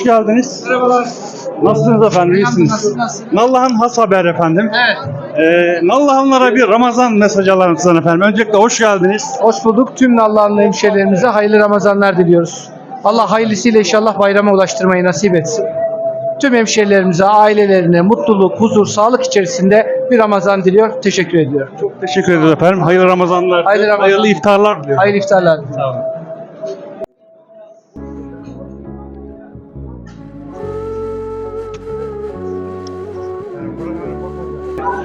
hoş geldiniz. Merhabalar. Nasılsınız efendim? İyisiniz. Nallıhan Has Haber efendim. Evet. Ee, Nallıhanlara bir Ramazan mesajı alalım sizden efendim. Öncelikle hoş geldiniz. Hoş bulduk. Tüm Nallıhanlı hemşehrilerimize hayırlı Ramazanlar diliyoruz. Allah hayırlısıyla inşallah bayrama ulaştırmayı nasip etsin. Tüm hemşehrilerimize, ailelerine mutluluk, huzur, sağlık içerisinde bir Ramazan diliyor. Teşekkür ediyorum. Çok teşekkür ederiz efendim. Hayırlı Ramazanlar. Hayırlı Ramazan. Hayırlı iftarlar diliyorum. Hayırlı iftarlar. Sağ olun.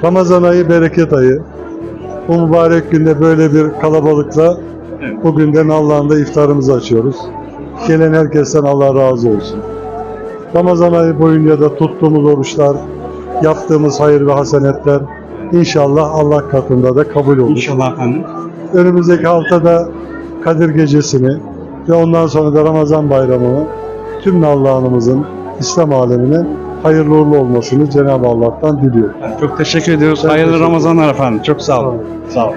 Ramazan ayı bereket ayı. Bu mübarek günde böyle bir kalabalıkla Evet. bugün de Nallıhan'da iftarımızı açıyoruz. Gelen herkesten Allah razı olsun. Ramazan ayı boyunca da tuttuğumuz oruçlar, yaptığımız hayır ve hasenetler inşallah Allah katında da kabul olur. İnşallah efendim. Önümüzdeki haftada Kadir Gecesi'ni ve ondan sonra da Ramazan Bayramı'nı tüm Nallıhan'ımızın İslam alemine hayırlı uğurlu olmasını Cenab-ı Allah'tan diliyorum. Çok teşekkür ediyoruz. Ben Hayırlı teşekkür Ramazanlar efendim. Çok sağ olun. Sağ olun.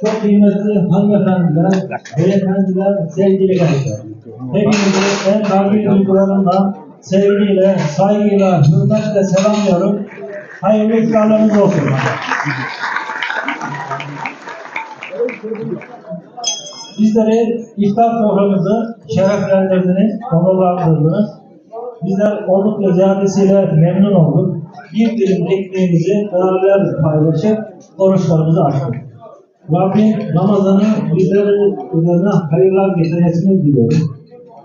Çok kıymetli hanımefendiler, beyefendiler, sevgili gençler. Hepinizi en kalbi duygularımla, sevgiyle, saygıyla, hürmetle selamlıyorum. Hayırlı iftarlarınız olsun. Bizleri iftar programımızı şereflendirdiniz, onurlandırdınız. Bizler oldukça ziyadesiyle memnun olduk. Bir dilim ekmeğimizi beraber paylaşıp oruçlarımızı açtık. Rabbim Ramazan'ı bizlerin üzerine hayırlar getirmesini diliyorum.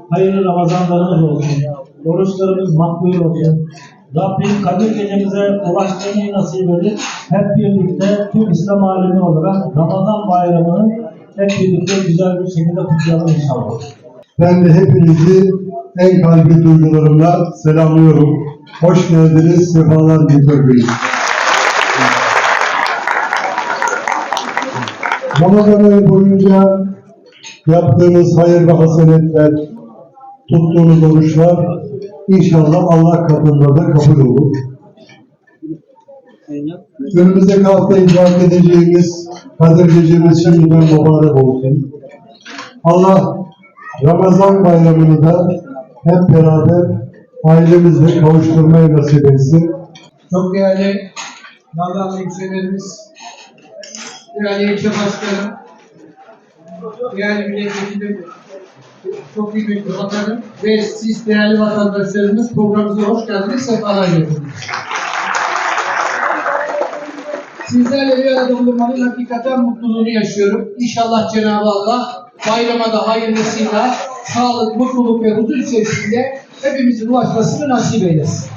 Hayırlı Ramazanlarımız olsun. Oruçlarımız makbul olsun. Rabbim Kadir gecemize ulaşmayı nasip edip hep birlikte tüm İslam alemi olarak Ramazan bayramını hep birlikte güzel bir şekilde kutlayalım inşallah. Ben de hepinizi en kalbi duygularımla selamlıyorum. Hoş geldiniz, sefalar getirdiniz. Ayı boyunca yaptığınız hayır ve hasenetler, tuttuğunuz oruçlar inşallah Allah katında da kabul olur. Önümüzdeki hafta idrak edeceğimiz Kadir Gecemiz şimdiden mübarek olsun. Allah Ramazan bayramını da hep beraber ailemizle kavuşturmayı nasip etsin. Çok değerli Nallıhanlı hemşehrilerimiz, değerli ilçe başkanım, değerli milletvekili, çok kıymetli bakanım ve siz değerli vatandaşlarımız programımıza hoş geldiniz, sefalar getirdiniz. Sizlerle bir arada bulunmanın hakikaten mutluluğunu yaşıyorum. İnşallah Cenab-ı Allah bayrama da hayırlısıyla sağlık, mutluluk ve huzur içerisinde hepimizin ulaşmasını nasip eylesin.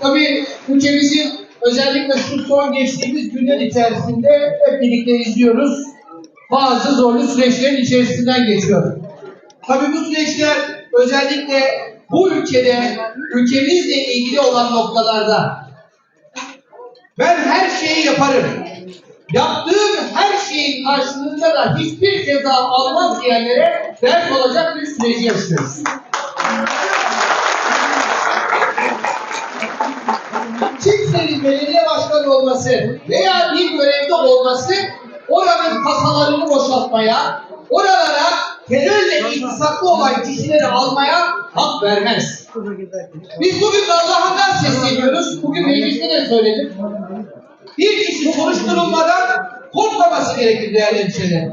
Tabii ülkemizin özellikle şu son geçtiğimiz günler içerisinde hep birlikte izliyoruz. Bazı zorlu süreçlerin içerisinden geçiyor. Tabii bu süreçler özellikle bu ülkede ülkemizle ilgili olan noktalarda ben her şeyi yaparım. Yaptığım her şeyin karşılığında da hiçbir ceza almaz diyenlere dert olacak bir süreci yaşıyoruz. Kimsenin belediye başkanı olması veya bir görevde olması oranın kasalarını boşaltmaya, oralara terörle iltisaklı olan kişileri almaya hak vermez. Biz bugün Allah'ından sesleniyoruz. Bugün mecliste de söyledim. Bir kişi soruşturulmadan korkmaması gerekir değerli hemşehrilerim.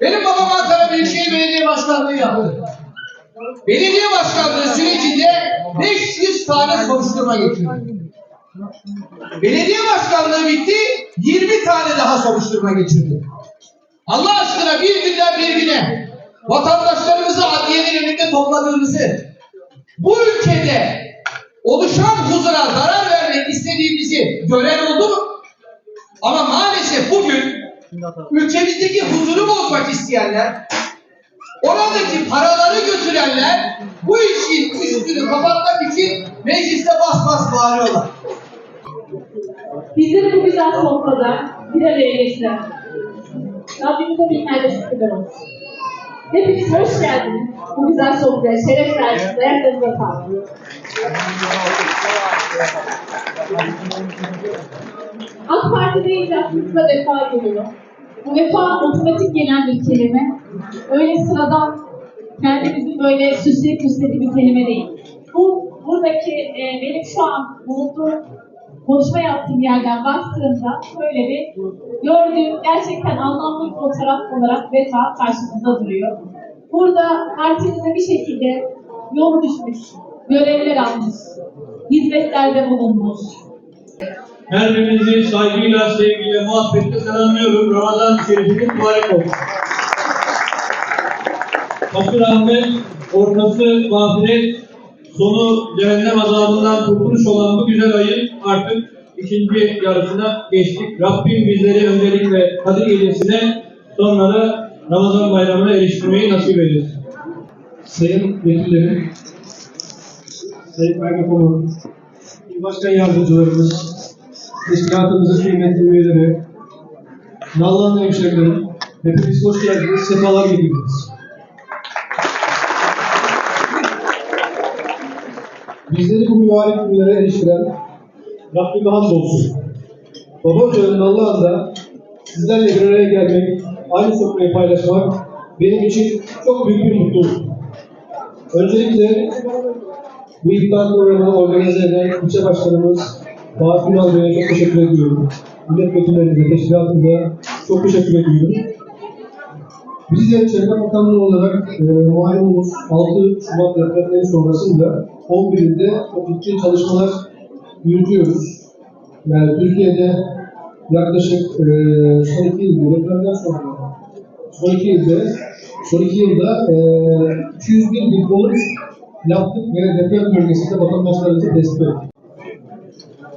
Benim babam Ankara Büyükşehir Belediye Başkanlığı yaptı. Belediye başkanlığı sürecinde 500 tane soruşturma geçirdi. Belediye başkanlığı bitti, 20 tane daha soruşturma geçirdi. Allah aşkına bir günden bir güne vatandaşlarımızı adliyenin önünde topladığımızı, bu ülkede oluşan huzura zarar vermek istediğimizi gören oldu mu? Ama maalesef bugün ülkemizdeki huzuru bozmak isteyenler, oradaki paraları götürenler bu işin üstünü kapatmak için mecliste bas bas bağırıyorlar. Bizleri bu güzel sofrada bir araya getiren Rabbimize binlerce şükürler olsun. Hepiniz hoş geldiniz. Bu güzel sofraya şeref verdiniz. Ayaklarınıza sağlık. AK Parti deyince aklımıza vefa geliyor. Bu vefa otomatik gelen bir kelime. Öyle sıradan kendimizin böyle süsleyip süslediği bir kelime değil. Bu buradaki e, benim şu an bulunduğum konuşma yaptığım yerden baktığımda böyle bir gördüğüm gerçekten anlamlı bir fotoğraf olarak vefa karşımızda duruyor. Burada partimize bir şekilde yol düşmüş, görevler almış, hizmetlerde bulunmuş, Her birinizi saygıyla, sevgiyle, muhabbetle selamlıyorum. Ramazan şerifiniz mübarek olsun. Başı rahmet, ortası mağfiret, sonu cehennem azabından kurtuluş olan bu güzel ayın artık ikinci yarısına geçtik. Rabbim bizleri öncelikle Kadir Gecesi'ne sonra da Ramazan bayramına eriştirmeyi nasip eylesin. Sayın vekillerim, Sayın Kaymakamım, Başkan Yardımcılarımız, teşkilatımızın kıymetli üyeleri, Nallıhan hemşehrilerim, hepiniz hoş geldiniz, sefalar getirdiniz. Bizleri bu mübarek günlere eriştiren Rabbime hamdolsun. Baba Hoca'nın Allah'ında sizlerle bir araya gelmek, aynı sofrayı paylaşmak benim için çok büyük bir mutluluk. Öncelikle bu iftar programını organize eden ilçe başkanımız Fatih Ünal Bey'e çok teşekkür ediyorum. Milletvekillerimize, teşkilatımıza çok teşekkür ediyorum. Biz Rize Çevre Bakanlığı olarak e, malumunuz 6 Şubat depremleri sonrasında 11'inde topikçi çalışmalar yürütüyoruz. Yani Türkiye'de yaklaşık e, son iki yılda depremden sonra son iki yılda son iki yılda e, 200 bin diplomat yaptık ve deprem bölgesinde vatandaşlarımızı destek ettik.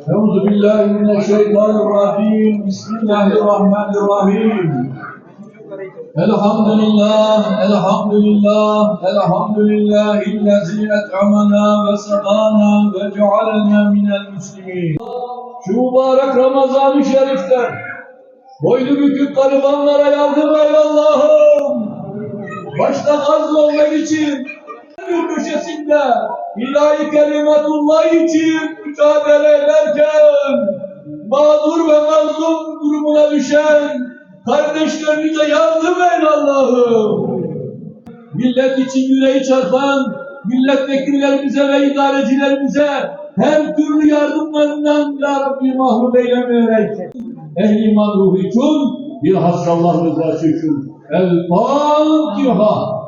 Euzu billahi mineşşeytanirracim. Bismillahirrahmanirrahim. Elhamdülillah, elhamdülillah, elhamdülillah illezi et'amana ve sadana ve cealena minel müslimin. Şu mübarek Ramazan-ı Şerif'ten boynu bükük garibanlara yardım eyle Allah'ım. Başta gaz olmak için bir köşesinde ilahi kelimatullah için mücadele ederken mağdur ve mazlum durumuna düşen kardeşlerimize yardım eyle Allah'ım. Millet için yüreği çarpan milletvekillerimize ve idarecilerimize her türlü yardımlarından Ya Rabbi mahrum eylemeyerek ehli iman ruhu için bilhassa Allah rızası için El Fatiha.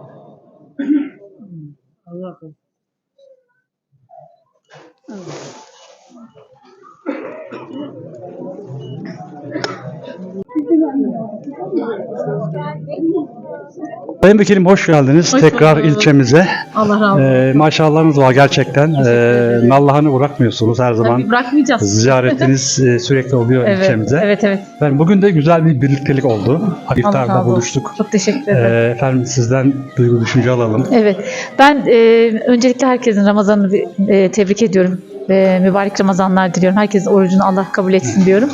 Sayın Vekilim hoş geldiniz Hoş tekrar bulduk. ilçemize. Allah razı olsun. Ee, maşallahınız var gerçekten. Ee, Nallah'ını bırakmıyorsunuz her zaman. Tabii bırakmayacağız. Ziyaretiniz e, sürekli oluyor Evet, ilçemize. evet, evet. Efendim, bugün de güzel bir birliktelik oldu. İftarda buluştuk. Çok teşekkür ederim. Ee, efendim sizden duygu düşünce alalım. Evet, ben e, öncelikle herkesin Ramazan'ını e, tebrik ediyorum. E, mübarek Ramazanlar diliyorum. Herkesin orucunu Allah kabul etsin diyorum.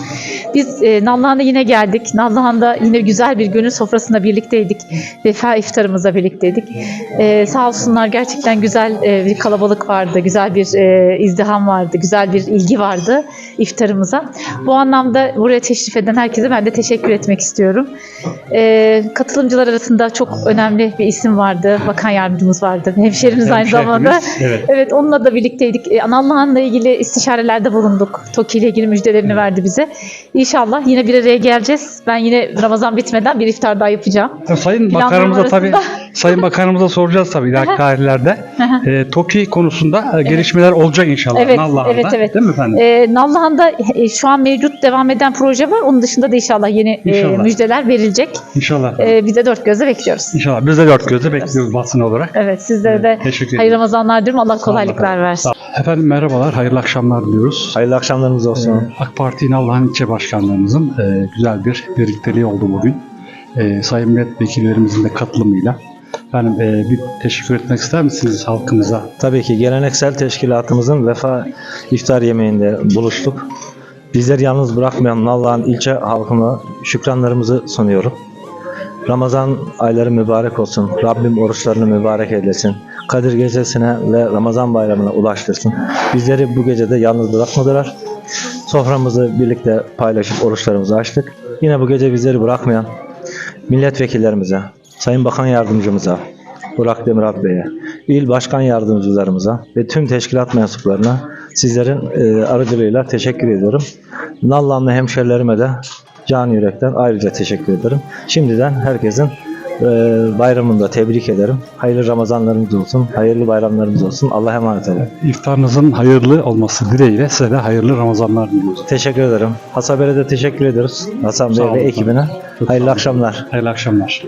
Biz e, Nallıhan'a yine geldik. Nallıhan'da yine güzel bir günün sofrasında birlikteydik. Vefa iftarımızda birlikteydik. E, sağ olsunlar gerçekten güzel e, bir kalabalık vardı. Güzel bir e, izdiham vardı. Güzel bir ilgi vardı iftarımıza. Bu anlamda buraya teşrif eden herkese ben de teşekkür etmek istiyorum. E, katılımcılar arasında çok önemli bir isim vardı. Bakan yardımcımız vardı. Hemşerimiz aynı zamanda. Evet. Evet onunla da birlikteydik. E, Anallahan'la ilgili istişarelerde bulunduk. TOKİ ile ilgili müjdelerini verdi bize. İnşallah yine bir araya geleceğiz. Ben yine Ramazan bitmeden bir iftar daha yapacağım. Sayın Planlarım Bakanımıza tabii. Sayın Bakanımıza soracağız tabii ileriki tarihlerde. e, TOKİ konusunda e, gelişmeler olacak inşallah. Evet, Nallıhan'da. evet, evet. Değil mi efendim? E, Nallıhan'da e, şu an mevcut devam eden proje var. Onun dışında da inşallah yeni e, İnşallah. müjdeler verilecek. inşallah. E, biz de dört gözle bekliyoruz. İnşallah. Biz de dört gözle bekliyoruz basın olarak. Evet sizlere de Teşekkür hayırlı. Ramazanlar diyorum. Allah kolaylıklar versin. Efendim merhabalar, hayırlı akşamlar diliyoruz. Hayırlı akşamlarınız olsun. AK Parti Nallıhan İlçe Başkanlarımızın e, güzel bir birlikteliği oldu bugün. E, sayın milletvekillerimizin de katılımıyla. Efendim e, bir teşekkür etmek ister misiniz halkımıza? Tabii ki geleneksel teşkilatımızın vefa iftar yemeğinde buluştuk. Bizleri yalnız bırakmayan Nallıhan ilçe halkına şükranlarımızı sunuyorum. Ramazan ayları mübarek olsun. Rabbim oruçlarını mübarek eylesin. Kadir gecesine ve Ramazan bayramına ulaştırsın. Bizleri bu gecede yalnız bırakmadılar. Soframızı birlikte paylaşıp oruçlarımızı açtık. Yine bu gece bizleri bırakmayan milletvekillerimize, Sayın Bakan Yardımcımıza, Burak Demiralp Bey'e, il başkan yardımcılarımıza ve tüm teşkilat mensuplarına sizlerin e, aracılığıyla teşekkür ediyorum. Nallanlı hemşerilerime de can yürekten ayrıca teşekkür ederim. Şimdiden herkesin e, bayramında tebrik ederim. Hayırlı Ramazanlarınız olsun, hayırlı bayramlarınız olsun. Allah'a emanet olun. İftarınızın hayırlı olması dileğiyle size de hayırlı Ramazanlar diliyoruz. Teşekkür ederim. Hasaber'e de teşekkür ediyoruz. Hasan Sağ Bey olun ve ekibine. Hayırlı akşamlar. Hayırlı akşamlar.